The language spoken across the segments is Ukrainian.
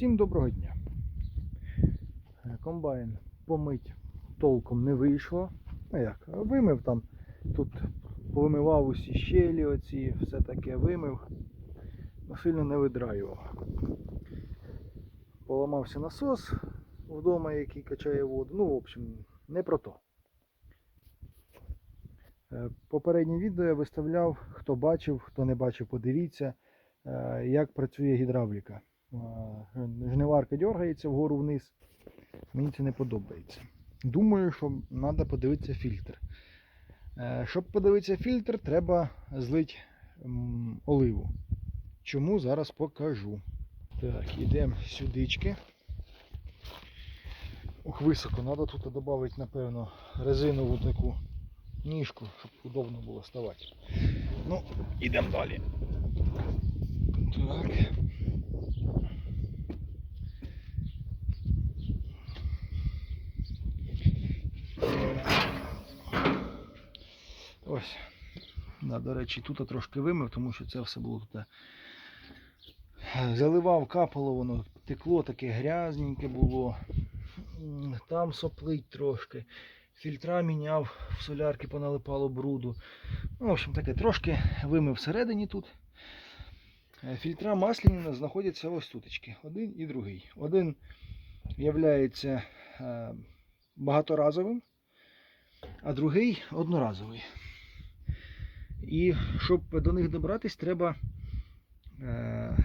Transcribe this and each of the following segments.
Всім доброго дня. Е, Комбайн помить толком не вийшло. Ну як, вимив там, тут повимивав усі щелі оці, все таке вимив, але сильно не видраював. Поламався насос вдома, який качає воду. Ну, в общем, не про то. Е, Попереднє відео я виставляв, хто бачив, хто не бачив, подивіться, е, як працює гідравліка. Е, Жниварка дергається вгору вниз. Мені це не подобається. Думаю, що треба подивитися фільтр. Е, Щоб подивитися фільтр, треба злити оливу. Чому зараз покажу. Так, йдемо сюдички. Ох, високо, треба тут додати, напевно, резинову таку ніжку, щоб удобно було ставати. Ну, йдемо далі. Так. Ось. Да, до речі, тут трошки вимив, тому що це все було тут. е, Заливав, капало, воно текло, таке грязненьке було. Там соплить трошки. Фільтра міняв, в солярки поналипало бруду. Ну, в общем, таке трошки вимив всередині тут. Е, Фільтра масляні знаходяться ось тутечки. Один і другий. Один являється е, багаторазовим, а другий одноразовий. І щоб до них добратись, треба е,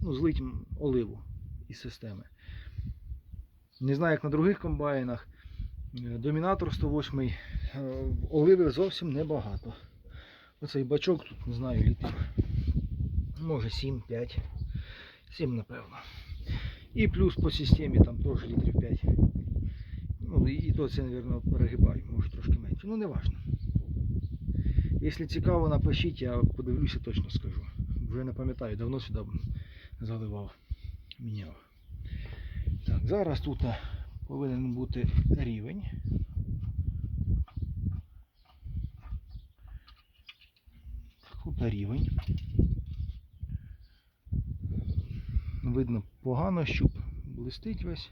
ну, злити оливу із системи. Не знаю, як на других комбайнах. Е, Домінатор 108 е, оливи зовсім небагато. Оцей бачок тут, не знаю, літрів. Може 7-5. 7, напевно. І плюс по системі там теж літрів 5. Ну, і то це, мабуть, перегибаю, може трошки менше. Ну, не важно. Якщо цікаво, напишіть, я подивлюся, точно скажу. Вже не пам'ятаю, давно сюди заливав, міняв. Так, зараз тут повинен бути рівень. Тут рівень. Видно погано, щуп блистить весь.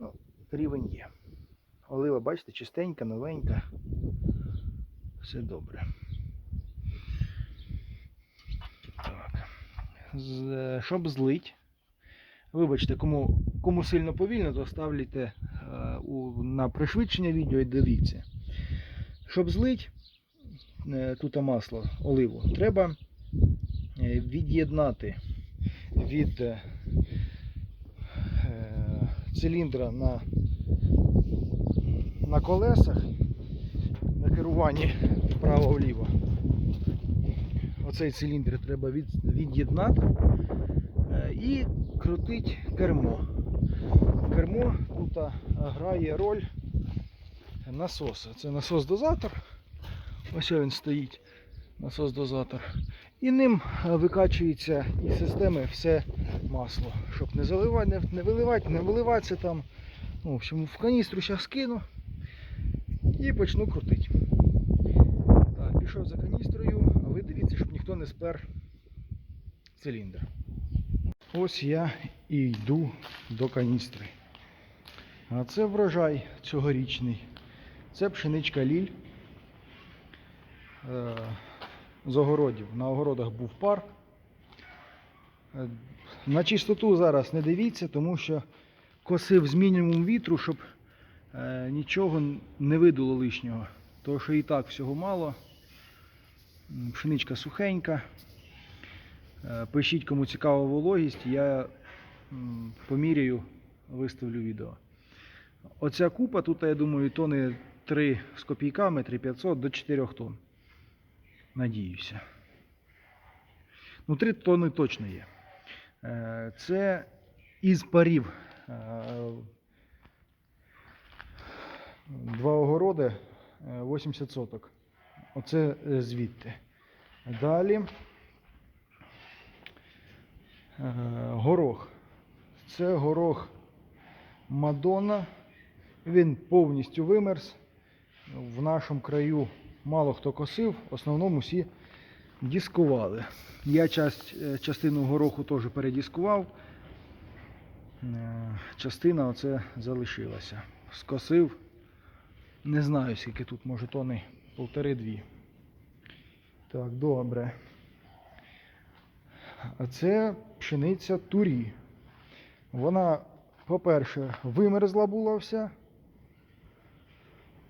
Ну, рівень є. Олива, бачите, чистенька, новенька. Все добре. Так. З- щоб злить. Вибачте, кому, кому сильно повільно, то ставляйте е, у, на пришвидшення відео і дивіться. Щоб злить е, тут масло, оливу, треба е, від'єднати від е, е, циліндра на, на колесах на керуванні вправо-вліво. Оцей циліндр треба від'єднати е, і крутить кермо. Кермо тут грає роль насоса. Це насос-дозатор. Ось він стоїть, насос-дозатор. І ним е, викачується із системи все масло. Щоб не заливати, не, виливати, не виливатися там. Ну, в общем, в каністру зараз кину і почну крутити. Так, пішов за каністрою, а ви дивіться, щоб ніхто не спер циліндр. Ось я і йду до каністри. А це врожай цьогорічний. Це пшеничка ліль. Е, з огородів. На огородах був пар. Е, На чистоту зараз не дивіться, тому що косив з мінімум вітру, щоб нічого не видуло лишнього. Тому що і так всього мало. Пшеничка сухенька. Е, Пишіть, кому цікава вологість, я поміряю, виставлю відео. Оця купа, тут, я думаю, тони 3 з копійками, 3500 до 4 тонн. Надіюся. Ну, 3 тонни точно є. Е, Це із парів. Е, Два огороди, е, 80 соток. Оце е, звідти. Далі. Е, Горох. Це горох Мадонна. Він повністю вимерз. В нашому краю мало хто косив, в основному всі дискували. Я часть, е, частину гороху теж передіскував. Е, Частина оце залишилася. Скосив. Не знаю, скільки тут, може тони полтори-дві. Так, добре. А це пшениця турі. Вона, по-перше, вимерзла була вся.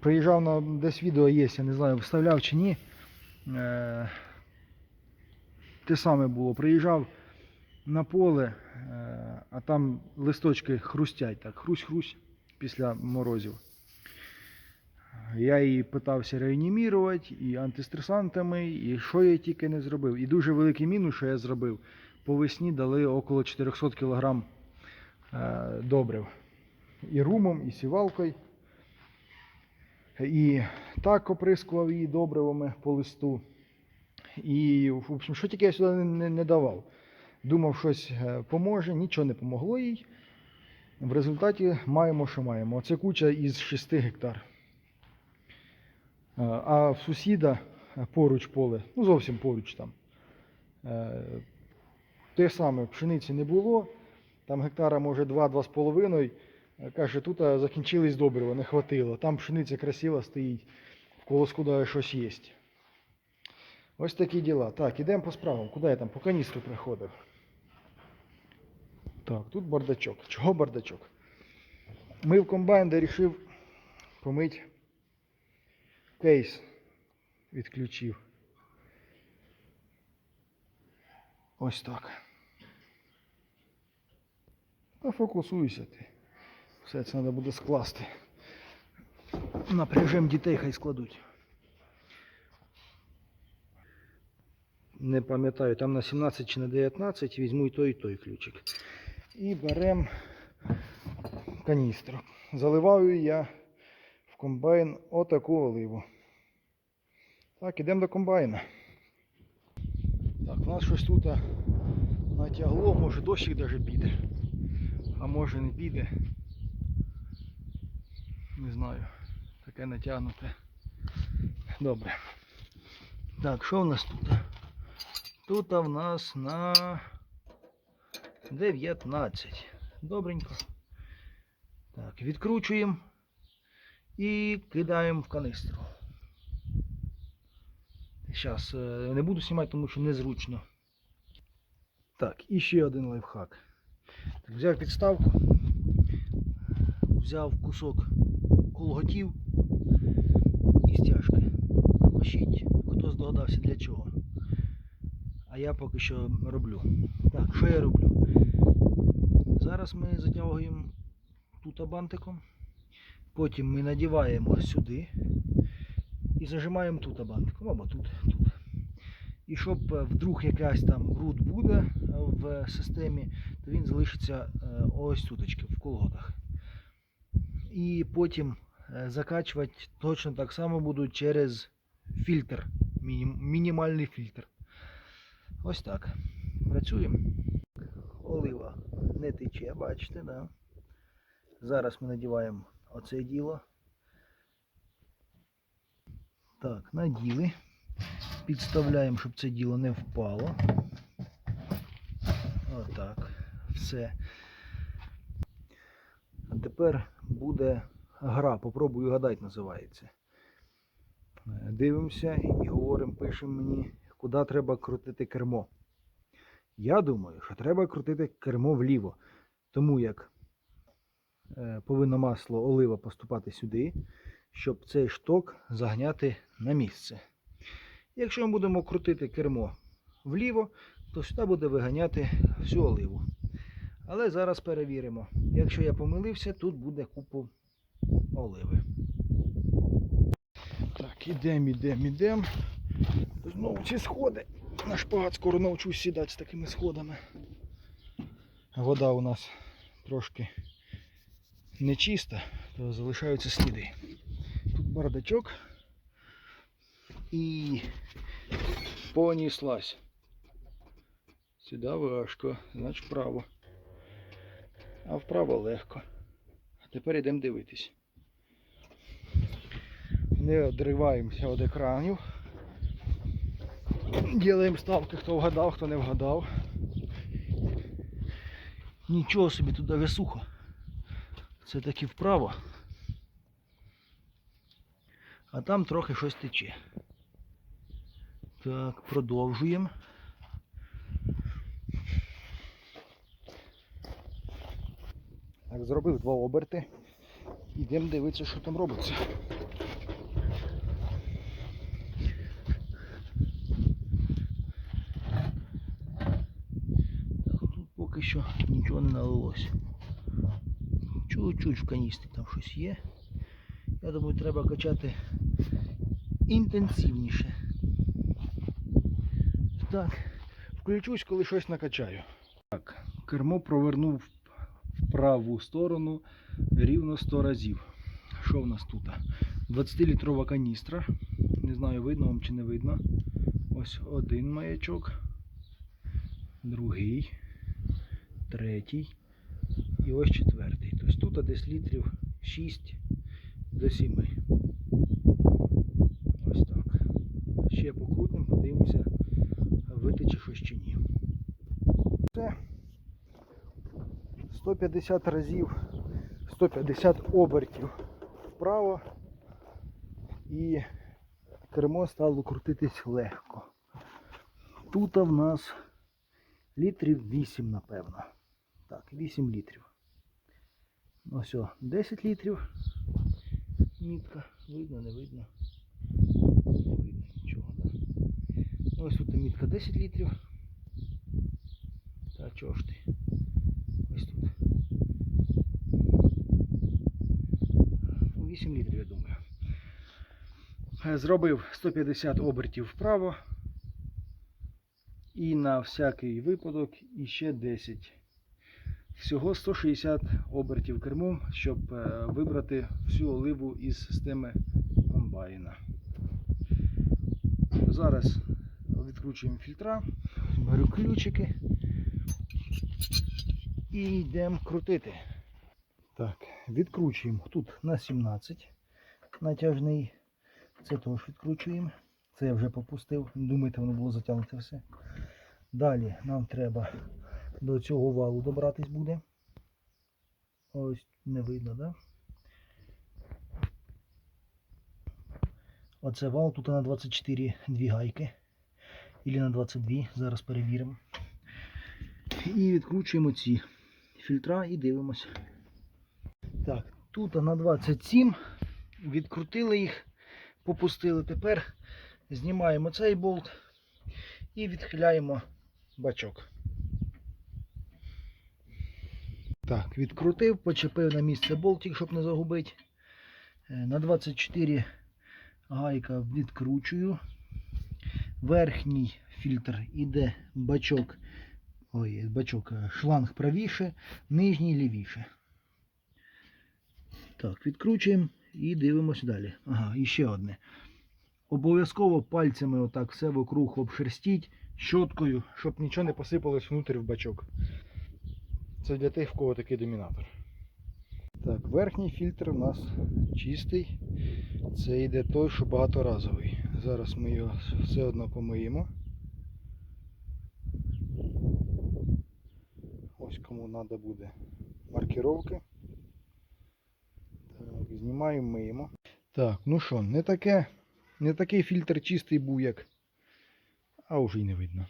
Приїжджав на десь відео є, я не знаю, вставляв чи ні. Е, те саме було. Приїжджав на поле, е, а там листочки хрустять, так, хрусь-хрусь після морозів. Я її питався реанімірувати і антистресантами, і що я тільки не зробив. І дуже великий мінус, що я зробив. По весні дали около 400 кг е, добрив. І румом, і сівалкою. І так оприскував її добривами по листу. І, в общем, що тільки я сюди не, не, давав. Думав, щось е, поможе, нічого не помогло їй. В результаті маємо, що маємо. Оце куча із 6 гектар. Е, А в сусіда е, поруч поле, ну зовсім поруч там. е, Те саме, пшениці не було. Там гектара може 2-2,5. Е, Каже, тут закінчились добрива, не хватило. Там пшениця красива стоїть, в колоску даже щось є. Ось такі діла. Так, ідемо по справам. Куди я там? По каністру приходив. Так, тут бардачок. Чого бардачок? Ми в комбайн, де вирішив помити кейс від ключів. Ось так. Та фокусуйся ти. Все це треба буде скласти. Напряжем дітей, хай складуть. Не пам'ятаю, там на 17 чи на 19 візьму і той, і той ключик. І беремо каністру. Заливаю я комбайн отаку оливу. Так, ідемо до комбайна. Так, у нас щось тут натягло, може дощик навіть піде. А може не піде. Не знаю. Таке натягнуте. Добре. Так, що в нас тут? Тут в нас на 19. Добренько. Так, відкручуємо і кидаємо в канистру. Зараз не буду знімати, тому що незручно. Так, і ще один лайфхак. Взяв підставку, взяв кусок колготів і стяжки. Пишіть, хто здогадався для чого. А я поки що роблю. Так, що я роблю? Зараз ми затягуємо тут бантиком. Потім ми надіваємо сюди і зажимаємо тут бантиком або тут. тут. І щоб е, вдруг якась там бруд буде в системі, то він залишиться е, ось туточки в колготах. І потім е, закачувати точно так само буду через фільтр, мінім- мінімальний фільтр. Ось так. Працюємо. Олива не тече, бачите, да? Зараз ми надіваємо оце діло. Так, наділи. Підставляємо, щоб це діло не впало. Отак. Все. А тепер буде гра. Попробую гадати називається. Е, Дивимося і говоримо, пишемо мені, куди треба крутити кермо. Я думаю, що треба крутити кермо вліво. Тому як повинно масло олива поступати сюди, щоб цей шток загняти на місце. Якщо ми будемо крутити кермо вліво, то сюди буде виганяти всю оливу. Але зараз перевіримо. Якщо я помилився, тут буде купу оливи. Так, ідемо, ідемо, ідемо. Знову ці сходи. На шпагат скоро навчусь сідати з такими сходами. Вода у нас трошки нечиста, то залишаються сліди. Тут бардачок і понеслась. Сюди важко, значить вправо. А вправо легко. А тепер йдемо дивитись. Не одриваємося від екранів. Ділаємо ставки, хто вгадав, хто не вгадав. Нічого собі тут даже Це таки вправо. А там трохи щось тече. Так, продовжуємо. Так, зробив два оберти. Ідемо дивитися, що там робиться. Тут поки що нічого не налилось. Чуть-чуть в каністрі там щось є. Я думаю, треба качати інтенсивніше. Так, включусь, коли щось накачаю. Так, кермо провернув в праву сторону рівно 100 разів. Що в нас тут? 20-літрова каністра. Не знаю, видно вам чи не видно. Ось один маячок, другий, третій і ось четвертий. Тут десь літрів 6 до 7. Ось так. Ще покрутимо, подивимося, витече щось чи ні. Це 150 разів, 150 обертів вправо і кермо стало крутитись легко. Тут в нас літрів 8, напевно. Так, 8 літрів. Ось о, 10 літрів. Мітка. Видно, не видно. Не видно нічого, да? Ось тут мітка 10 літрів. Та чого ж ти? Ось тут. Ну, 8 літрів, я думаю. Е, Зробив 150 обертів вправо. І на всякий випадок іще 10. Всього 160 обертів кермом, щоб е, вибрати всю оливу із системи комбайна. Зараз відкручуємо фільтра, беру ключики і йдемо крутити. Так, відкручуємо тут на 17 натяжний. Це теж відкручуємо. Це я вже попустив. Не думайте, воно було затягнуте все. Далі нам треба до цього валу добратись буде. Ось не видно, да? Оце вал, тут на 24 дві гайки. Ілі на 22, зараз перевіримо. І відкручуємо ці фільтра і дивимося. Так, тут на 27 відкрутили їх, попустили. Тепер знімаємо цей болт і відхиляємо бачок. Так, відкрутив, почепив на місце болтик, щоб не загубити. Е, На 24 гайка відкручую. Верхній фільтр іде бачок, ой, бачок, е, шланг правіше, нижній лівіше. Так, відкручуємо і дивимося далі. Ага, і ще одне. Обов'язково пальцями отак все вокруг обшерстіть щоткою, щоб нічого не посипалось внутрі в бачок. Це для тих, в кого такий домінатор. Так, верхній фільтр у нас чистий. Це йде той, що багаторазовий. Зараз ми його все одно помиємо. Ось кому треба буде маркировки. Так, знімаємо, миємо. Так, ну що, не таке, не такий фільтр чистий був, як. А вже й не видно.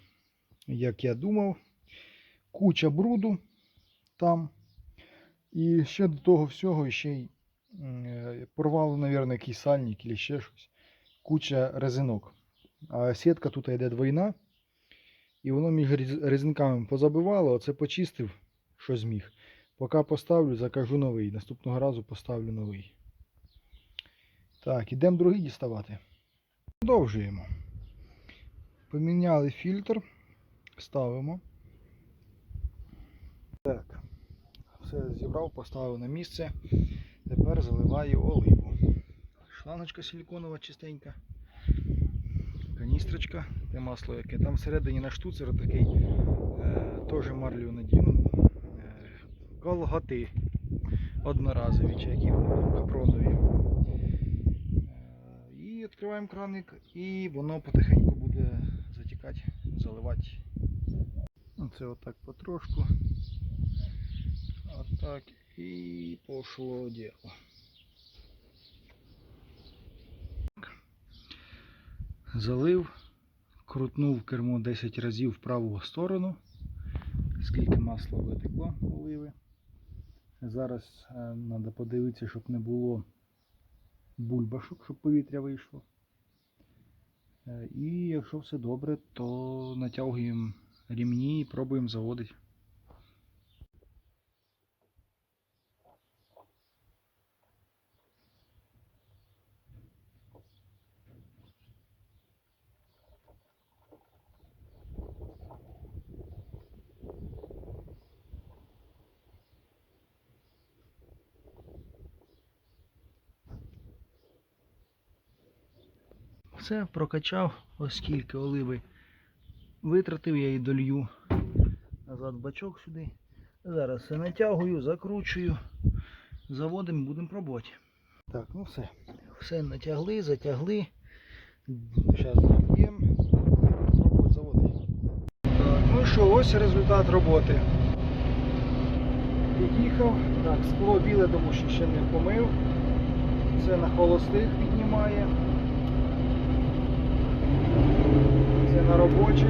Як я думав, куча бруду там. І ще до того всього ще й е, порвало, мабуть, якийсь сальник або ще щось. Куча резинок. А сітка тут йде двойна. І воно між резинками позабивало, оце почистив, що зміг. Поки поставлю, закажу новий. Наступного разу поставлю новий. Так, ідемо другий діставати. Продовжуємо. Поміняли фільтр. Ставимо. Так. Все зібрав, поставив на місце. Тепер заливаю оливу. Шлангочка силіконова чистенька. Каністрочка, те масло яке. Там всередині на штуцер такий е, теж марлю надіну. Е, колготи одноразові, чи які капронові. Е, відкриваємо краник і воно потихеньку буде затікати, заливати. Це отак потрошку. Отак і пошло діло. Залив, крутнув кермо 10 разів в праву сторону, скільки масла витекло оливи. Зараз треба подивитися, щоб не було бульбашок, щоб повітря вийшло. Е, І якщо все добре, то натягуємо рівні і пробуємо заводити. Все, прокачав, оскільки оливи витратив, я її долью назад бачок сюди. Зараз все натягую, закручую, заводимо, будемо пробувати. Так, ну все. Все натягли, затягли. Зараз наб'ємо, пробувати заводити. Так, ну що, ось результат роботи. Під'їхав. Так, скло біле, тому що ще не помив. Це на холостих піднімає. Це на робочих.